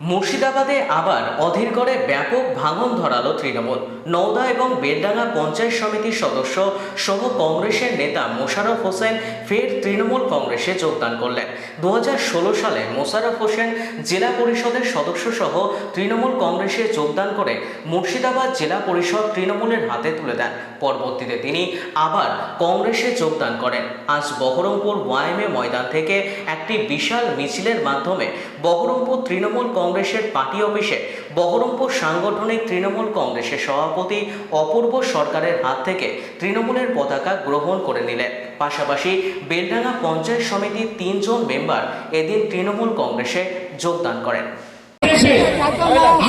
মুর্শিদাবাদে আবার অধীর করে ব্যাপক ভাঙন ধরালো তৃণমূল। নওদা এবং বেলডাঙ্গা পঞ্চায়েত সমিতির সদস্য সহ কংগ্রেসের নেতা মোশারফ হোসেন ফের তৃণমূল কংগ্রেসে যোগদান করলেন। দু হাজার ষোলো সালে মোশাররফ হোসেন জেলা পরিষদের সদস্য সহ তৃণমূল কংগ্রেসে যোগদান করে মুর্শিদাবাদ জেলা পরিষদ তৃণমূলের হাতে তুলে দেন। পরবর্তীতে তিনি আবার কংগ্রেসে যোগদান করেন। আজ বহরমপুর ওয়াইএমএ ময়দান থেকে একটি বিশাল মিছিলের মাধ্যমে বহরমপুর তৃণমূল কংগ্রেসের পার্টি অফিসে বহরমপুর সাংগঠনিক তৃণমূল কংগ্রেসের সভাপতি অপূর্ব সরকারের হাত থেকে তৃণমূলের পতাকা গ্রহণ করে নিলেন। পাশাপাশি বেলডাঙ্গা পঞ্চায়েত সমিতির তিনজন মেম্বার এদিন তৃণমূল কংগ্রেসে যোগদান করেন।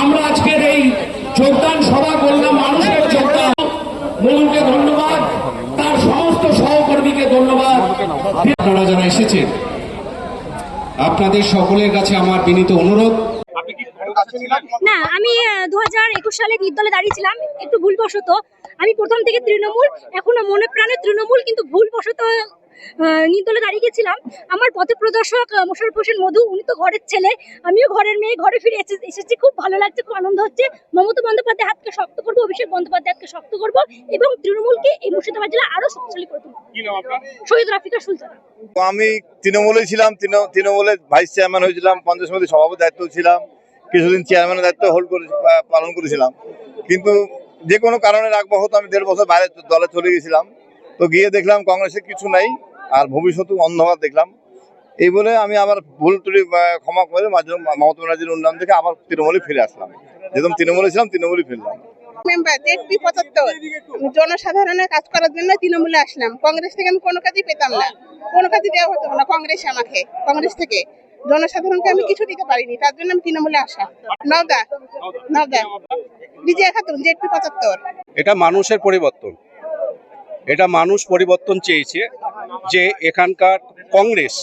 আমরা আজকের এই যোগদান সভা করলাম, মানুষের যোগদান। মনুকে ধন্যবাদ, তার সমস্ত সহকর্মীকে ধন্যবাদ। আপনারা যারা এসেছেন আপনাদের সকলের কাছে আমার বিনীত অনুরোধ। না আমি দু হাজার একুশ সালে নির্দলে দাঁড়িয়েছিলাম একটু ভুলবশত। আমি প্রথম থেকে তৃণমূল এখনও মনে প্রাণে তৃণমূল কিন্তু ভুলবশত নির্দলে দাঁড়িয়ে গেছিলাম। আমার পথ প্রদর্শক আহ, মোশাররফ হোসেন মধু উনি তো ঘরের ছেলে। আমিও ঘরের মেয়ে ঘরে ফিরে এসে- এসেছি। খুব ভালো লাগছে খুব আনন্দ হচ্ছে। মমতা বন্দ্যোপাধ্যায় হাতকে শক্ত করব অভিষেক বন্দ্যোপাধ্যায় হাতকে শক্ত করব এবং তৃণমূলকে এই মুর্শিদাবাদ জেলা আরও শক্তিশালী করে তুলবো। শহীদ রাফিকা সুলতানা। আমি তৃণমূলে ছিলাম তৃণ- তৃণমূলের ভাইস চেয়ারম্যান হয়েছিলাম পঞ্চায়েত সমিতির সভাপতি দায়িত্ব ছিলাম কিছুদিন চেয়ারম্যানের দায়িত্ব হোল্ড করে পালন করেছিলাম। কিন্তু যে কোনো কারণে রাখব হতো আমি দেড় বছর বাইরে দলে চলে গেছিলাম। তো গিয়ে দেখলাম কংগ্রেসের কিছু নাই। আর ভবিষ্যৎ অন্ধকার দেখলাম। এই বলে আমি আবার ভুল ত্রুটি ক্ষমা করে মাঝে মমতা ব্যানার্জির উন্নয়ন থেকে আবার তৃণমূলে ফিরে আসলাম। যেরকম তৃণমূলে ছিলাম তৃণমূলে ফিরলাম। মেম্বার জেডপি পঁচাত্তর। জনসাধারণের কাজ করার জন্য তৃণমূলে আসলাম। কংগ্রেস থেকে আমি কোনো কাজই পেতাম না। কোনো কাজই দেওয়া হতো না কংগ্রেস আমাকে কংগ্রেস থেকে। জনসাধারণকে আমি কিছু দিতে পারিনি তার জন্য আমি তৃণমূলে আসা। নওদা নওদা। বিজয়া খাতুন জেডপি পঁচাত্তর। এটা মানুষের পরিবর্তন। এটা মানুষ পরিবর্তন চেয়েছে। যে এখানকার কংগ্রেস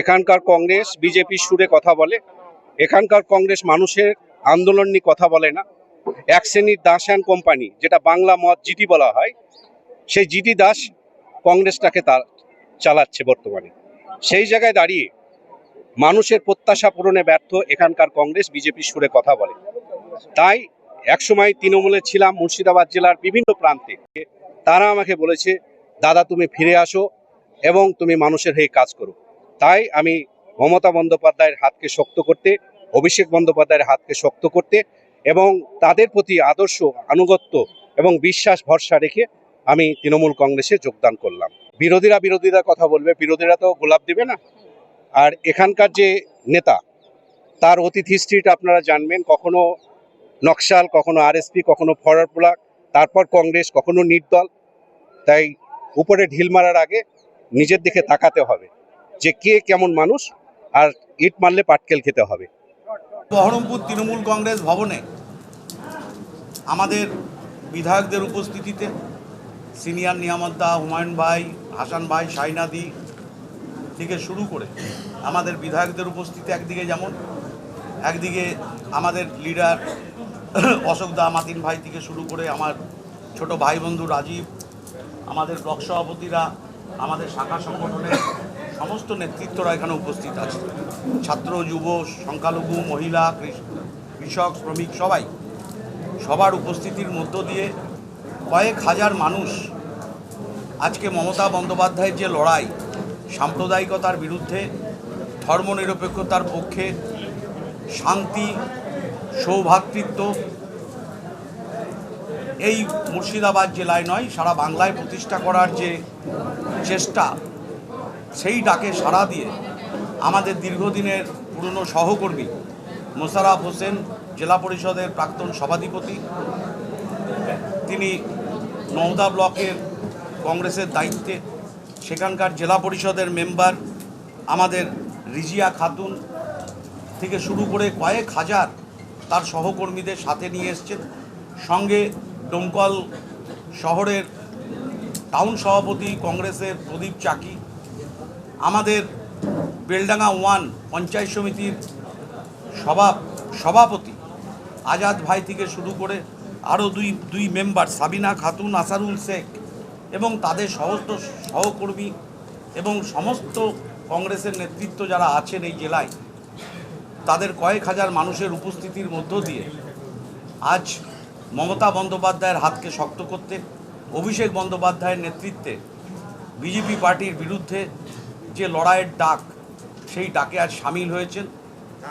এখানকার কংগ্রেস বিজেপির সুরে কথা বলে, এখানকার কংগ্রেস মানুষের আন্দোলন নিয়ে কথা বলে না। এক শ্রেণির দাস অ্যান্ড কোম্পানি, যেটা বাংলা মত জিটি বলা হয়, সেই জিটি দাস কংগ্রেসটাকে তার চালাচ্ছে বর্তমানে। সেই জায়গায় দাঁড়িয়ে মানুষের প্রত্যাশা পূরণে ব্যর্থ এখানকার কংগ্রেস বিজেপির সুরে কথা বলে। তাই একসময় তৃণমূলে ছিলাম মুর্শিদাবাদ জেলার বিভিন্ন প্রান্তে। তারা আমাকে বলেছে দাদা তুমি ফিরে আসো এবং তুমি মানুষের হয়ে কাজ করো। তাই আমি মমতা বন্দ্যোপাধ্যায়ের হাতকে শক্ত করতে, অভিষেক বন্দ্যোপাধ্যায়ের হাতকে শক্ত করতে এবং তাদের প্রতি আদর্শ, আনুগত্য এবং বিশ্বাস, ভরসা রেখে আমি তৃণমূল কংগ্রেসে যোগদান করলাম। বিরোধীরা বিরোধীরা কথা বলবে, বিরোধীরা তো গোলাপ দিবে না। আর এখানকার যে নেতা, তার অতীত হিস্ট্রিটা আপনারা জানবেন, কখনো নকশাল, কখনো আরএসপি, কখনো ব্লক তারপর কংগ্রেস, কখনো নির্দল। তাই উপরে ঢিল মারার আগে নিজের দিকে তাকাতে হবে যে কে কেমন মানুষ আর ইট মারলে পাটকেল খেতে হবে। বহরমপুর তৃণমূল কংগ্রেস ভবনে আমাদের বিধায়কদের উপস্থিতিতে সিনিয়র নিয়ামতদা, হুমায়ুন ভাই, হাসান ভাই সাইনাদি থেকে শুরু করে আমাদের বিধায়কদের উপস্থিতি একদিকে যেমন, একদিকে আমাদের লিডার অশোক দা, মাতিন ভাই থেকে শুরু করে আমার ছোট ভাই বন্ধু রাজীব আমাদের ব্লক সভাপতিরা, আমাদের শাখা সংগঠনের সমস্ত নেতৃত্বরা এখানে উপস্থিত আছে। ছাত্র, যুব, সংখ্যালঘু, মহিলা, কৃষ- কৃষক, শ্রমিক সবাই সবার উপস্থিতির মধ্য দিয়ে কয়েক হাজার মানুষ আজকে মমতা বন্দ্যোপাধ্যায়ের যে লড়াই, সাম্প্রদায়িকতার বিরুদ্ধে, ধর্মনিরপেক্ষতার পক্ষে শান্তি সৌভ্রাতৃত্ব এই মুর্শিদাবাদ জেলায় নয়, সারা বাংলায় প্রতিষ্ঠা করার যে চেষ্টা, সেই ডাকে সাড়া দিয়ে আমাদের দীর্ঘদিনের পুরনো সহকর্মী মোশাররফ হোসেন, জেলা পরিষদের প্রাক্তন সভাধিপতি, তিনি নওদা ব্লকের কংগ্রেসের দায়িত্বে, সেখানকার জেলা পরিষদের মেম্বার, আমাদের রিজিয়া খাতুন থেকে শুরু করে কয়েক হাজার তার সহকর্মীদের সাথে নিয়ে এসছেন। সঙ্গে ডোমকল শহরের টাউন সভাপতি কংগ্রেসের প্রদীপ চাকি, আমাদের বেলডাঙ্গা ওয়ান পঞ্চায়েত সমিতির সভা, সভাপতি আজাদ ভাই থেকে শুরু করে আরও দুই দুই মেম্বার সাবিনা খাতুন, আসারুল শেখ এবং তাদের সমস্ত সহকর্মী এবং সমস্ত কংগ্রেসের নেতৃত্ব যারা আছেন এই জেলায়, তাদের কয়েক হাজার মানুষের উপস্থিতির মধ্য দিয়ে আজ মমতা বন্দ্যোপাধ্যায়ের হাতকে শক্ত করতে, অভিষেক বন্দ্যোপাধ্যায়ের নেতৃত্বে বিজেপি পার্টির বিরুদ্ধে যে লড়াইয়ের ডাক, সেই ডাকে আজ সামিল হয়েছেন।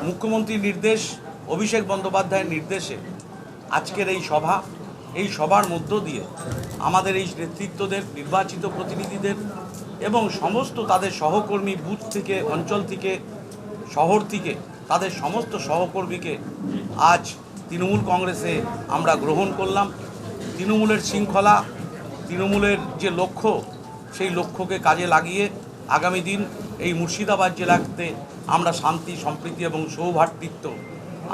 মুখ্যমন্ত্রীর নির্দেশ, অভিষেক বন্দ্যোপাধ্যায়ের নির্দেশে আজকের এই সভা, এই সভার মধ্য দিয়ে আমাদের এই নেতৃত্বদের, নির্বাচিত প্রতিনিধিদের এবং সমস্ত তাদের সহকর্মী বুথ থেকে, অঞ্চল থেকে, শহর থেকে, তাদের সমস্ত সহকর্মীকে আজ তৃণমূল কংগ্রেসে আমরা গ্রহণ করলাম। তৃণমূলের শৃঙ্খলা, তৃণমূলের যে লক্ষ্য, সেই লক্ষ্যকে কাজে লাগিয়ে আগামী দিন এই মুর্শিদাবাদ জেলাতে আমরা শান্তি, সম্প্রীতি এবং সৌভাতৃত্ব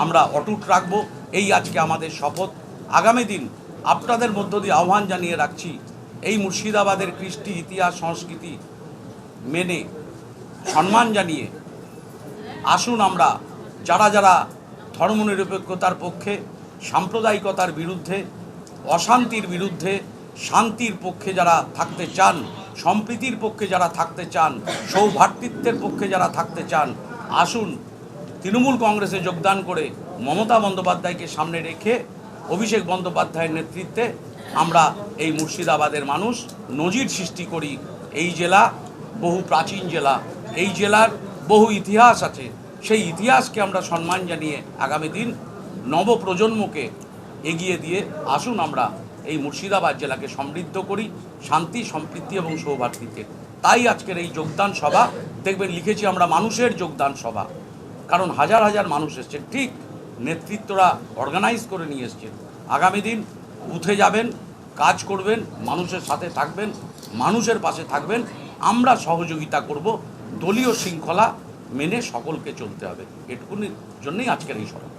আমরা অটুট রাখব। এই আজকে আমাদের শপথ। আগামী দিন আপনাদের মধ্য দিয়ে আহ্বান জানিয়ে রাখছি, এই মুর্শিদাবাদের কৃষ্টি ইতিহাস, সংস্কৃতি মেনে সম্মান জানিয়ে আসুন আমরা যারা যারা ধর্মনিরপেক্ষতার পক্ষে, সাম্প্রদায়িকতার বিরুদ্ধে, অশান্তির বিরুদ্ধে, শান্তির পক্ষে যারা থাকতে চান, সম্প্রীতির পক্ষে যারা থাকতে চান সৌভ্রাতৃত্বের পক্ষে যারা থাকতে চান, আসুন তৃণমূল কংগ্রেসে যোগদান করে মমতা বন্দ্যোপাধ্যায়কে সামনে রেখে অভিষেক বন্দ্যোপাধ্যায়ের নেতৃত্বে আমরা এই মুর্শিদাবাদের মানুষ নজির সৃষ্টি করি। এই জেলা বহু প্রাচীন জেলা। এই জেলার বহু ইতিহাস আছে। সেই ইতিহাসকে আমরা সম্মান জানিয়ে আগামী দিন নবপ্রজন্মকে এগিয়ে দিয়ে আসুন আমরা এই মুর্শিদাবাদ জেলাকে সমৃদ্ধ করি, শান্তি, সম্প্রীতি এবং সৌভাতৃত্বের তাই আজকের এই যোগদান সভা, দেখবেন লিখেছি আমরা মানুষের যোগদান সভা। কারণ হাজার হাজার মানুষ এসছেন ঠিক নেতৃত্বরা অর্গানাইজ করে নিয়ে এসছেন আগামী দিন বুথে যাবেন, কাজ করবেন, মানুষের সাথে থাকবেন, মানুষের পাশে থাকবেন। আমরা সহযোগিতা করব, দলীয় শৃঙ্খলা মেনে সকলকে চলতে হবে। এটুকুনির জন্যই আজকের এই সভা